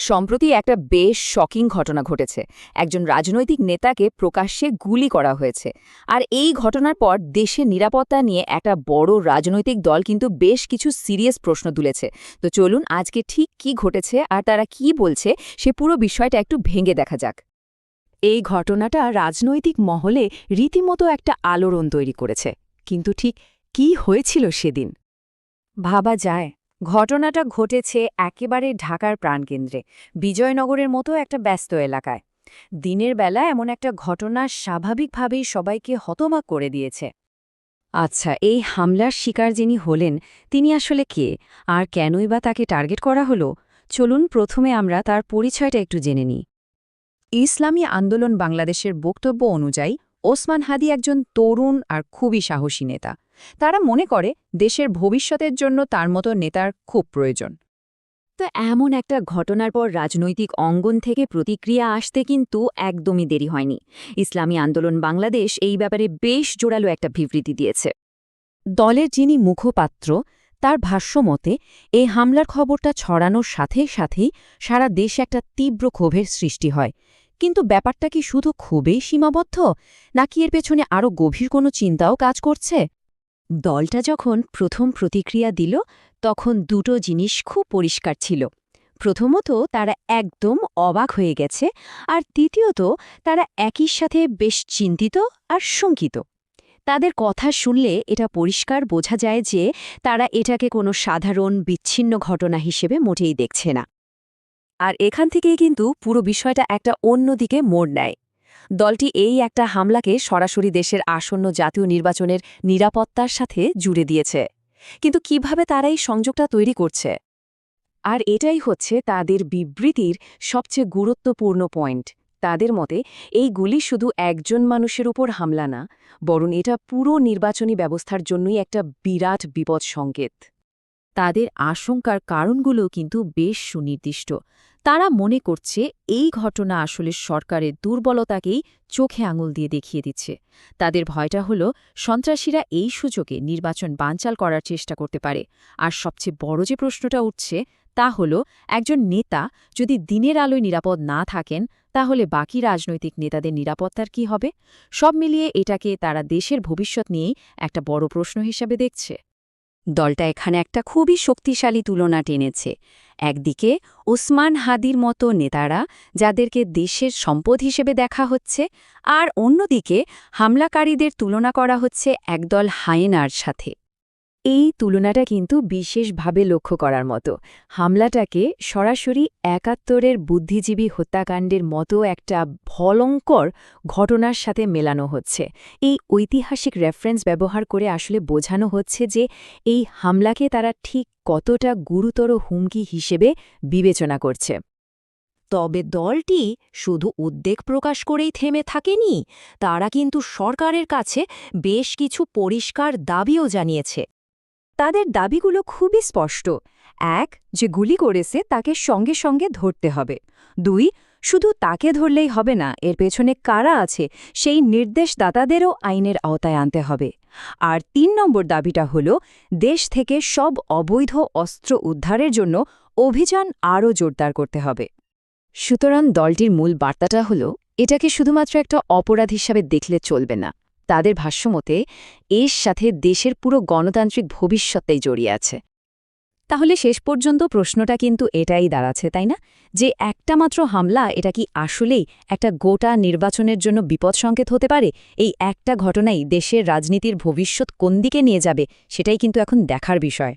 সম্প্রতি একটা বেশ শকিং ঘটনা ঘটেছে। একজন রাজনৈতিক নেতাকে প্রকাশ্যে গুলি করা হয়েছে। আর এই ঘটনার পর দেশের নিরাপত্তা নিয়ে একটা বড় রাজনৈতিক দল কিন্তু বেশ কিছু সিরিয়াস প্রশ্ন তুলেছে। তো চলুন আজকে ঠিক কি ঘটেছে আর তারা কি বলছে সে পুরো বিষয়টা একটু ভেঙে দেখা যাক। এই ঘটনাটা রাজনৈতিক মহলে রীতিমতো একটা আলোড়ন তৈরি করেছে। কিন্তু ঠিক কি হয়েছিল সেদিন? ভাবা যায়। ঘটনাটা ঘটেছে একেবারে ঢাকার প্রাণকেন্দ্রে, বিজয়নগরের মতো একটা ব্যস্ত এলাকায়। দিনের বেলা এমন একটা ঘটনা স্বাভাবিকভাবেই সবাইকে হতবাক করে দিয়েছে। আচ্ছা এই হামলার শিকার যিনি হলেন, তিনি আসলে কে? আর কেনই বা তাকে টার্গেট করা হলো? চলুন প্রথমে আমরা তার পরিচয়টা একটু জেনে নিই। ইসলামী আন্দোলন বাংলাদেশের বক্তব্য অনুযায়ী, ওসমান হাদি একজন তরুণ আর খুবই সাহসী নেতা। তারা মনে করে দেশের ভবিষ্যতের জন্য তার মতো নেতার খুব প্রয়োজন। তো এমন একটা ঘটনার পর রাজনৈতিক অঙ্গন থেকে প্রতিক্রিয়া আসতে কিন্তু একদমই দেরি হয়নি। ইসলামী আন্দোলন বাংলাদেশ এই ব্যাপারে বেশ জোরালো একটা বিবৃতি দিয়েছে। দলের যিনি মুখপাত্র তার ভাষ্যমতে এই হামলার খবরটা ছড়ানোর সাথে সাথেই সারা দেশে একটা তীব্র ক্ষোভের সৃষ্টি হয়। কিন্তু ব্যাপারটা কি শুধু ক্ষোভেই সীমাবদ্ধ? নাকি এর পেছনে আরও গভীর কোনো চিন্তাও কাজ করছে? দলটা যখন প্রথম প্রতিক্রিয়া দিল, তখন দুটো জিনিস খুব পরিষ্কার ছিল। প্রথমত, তারা একদম অবাক হয়ে গেছে, আর দ্বিতীয়ত, তারা একই সাথে বেশ চিন্তিত আর শঙ্কিত। তাদের কথা শুনলে এটা পরিষ্কার বোঝা যায় যে, তারা এটাকে কোনো সাধারণ, বিচ্ছিন্ন ঘটনা হিসেবে মোটেই দেখছে না। আর এখান থেকেই কিন্তু পুরো বিষয়টা একটা অন্যদিকে মোড় নেয়। দলটি এই একটা হামলাকে সরাসরি দেশের আসন্ন জাতীয় নির্বাচনের নিরাপত্তার সাথে জুড়ে দিয়েছে। কিন্তু কীভাবে তারা এই সংযোগটা তৈরি করছে? আর এটাই হচ্ছে তাদের বিবৃতির সবচেয়ে গুরুত্বপূর্ণ পয়েন্ট। তাদের মতে, এই গুলি শুধু একজন মানুষের উপর হামলা না, বরং এটা পুরো নির্বাচনী ব্যবস্থার জন্যই একটা বিরাট বিপদ সংকেত। তাদের আশঙ্কার কারণগুলো কিন্তু বেশ সুনির্দিষ্ট। তারা মনে করছে এই ঘটনা আসলে সরকারের দুর্বলতাকেই চোখে আঙুল দিয়ে দেখিয়ে দিচ্ছে। তাদের ভয়টা হল, সন্ত্রাসীরা এই সুযোগে নির্বাচন বানচাল করার চেষ্টা করতে পারে। আর সবচেয়ে বড় যে প্রশ্নটা উঠছে, তা হল, একজন নেতা যদি দিনের আলোয় নিরাপদ না থাকেন, তাহলে বাকি রাজনৈতিক নেতাদের নিরাপত্তার কি হবে? সব মিলিয়ে এটাকে তারা দেশের ভবিষ্যৎ নিয়েই একটা বড় প্রশ্ন হিসাবে দেখছে। দলটা এখানে একটা খুবই শক্তিশালী তুলনা টেনেছে। একদিকে ওসমান হাদির মতো নেতারা যাদেরকে দেশের সম্পদ হিসেবে দেখা হচ্ছে, আর অন্যদিকে হামলাকারীদের তুলনা করা হচ্ছে একদল হায়েনার সাথে। এই তুলনাটা কিন্তু বিশেষভাবে লক্ষ্য করার মতো। হামলাটাকে সরাসরি একাত্তরের বুদ্ধিজীবী হত্যাকাণ্ডের মতো একটা ভলঙ্কর ঘটনার সাথে মেলানো হচ্ছে। এই ঐতিহাসিক রেফারেন্স ব্যবহার করে আসলে বোঝানো হচ্ছে যে এই হামলাকে তারা ঠিক কতটা গুরুতর হুমকি হিসেবে বিবেচনা করছে। তবে দলটি শুধু উদ্বেগ প্রকাশ করেই থেমে থাকেনি, তারা কিন্তু সরকারের কাছে বেশ কিছু পরিষ্কার দাবিও জানিয়েছে। তাদের দাবিগুলো খুবই স্পষ্ট। এক, যে গুলি করেছে তাকে সঙ্গে সঙ্গে ধরতে হবে। দুই, শুধু তাকে ধরলেই হবে না, এর পেছনে কারা আছে সেই নির্দেশদাতাদেরও আইনের আওতায় আনতে হবে। আর তিন নম্বর দাবিটা হল, দেশ থেকে সব অবৈধ অস্ত্র উদ্ধারের জন্য অভিযান আরও জোরদার করতে হবে। সুতরাং দলটির মূল বার্তাটা হল, এটাকে শুধুমাত্র একটা অপরাধ হিসাবে দেখলে চলবে না। তাদের ভাষ্যমতে এর সাথে দেশের পুরো গণতান্ত্রিক ভবিষ্যতেই জড়িয়ে আছে। তাহলে শেষ পর্যন্ত প্রশ্নটা কিন্তু এটাই দাঁড়াচ্ছে, তাই না? যে একটা মাত্র হামলা, এটা কি আসলেই একটা গোটা নির্বাচনের জন্য বিপদ সংকেত হতে পারে? এই একটা ঘটনাই দেশের রাজনীতির ভবিষ্যৎ কোন দিকে নিয়ে যাবে, সেটাই কিন্তু এখন দেখার বিষয়।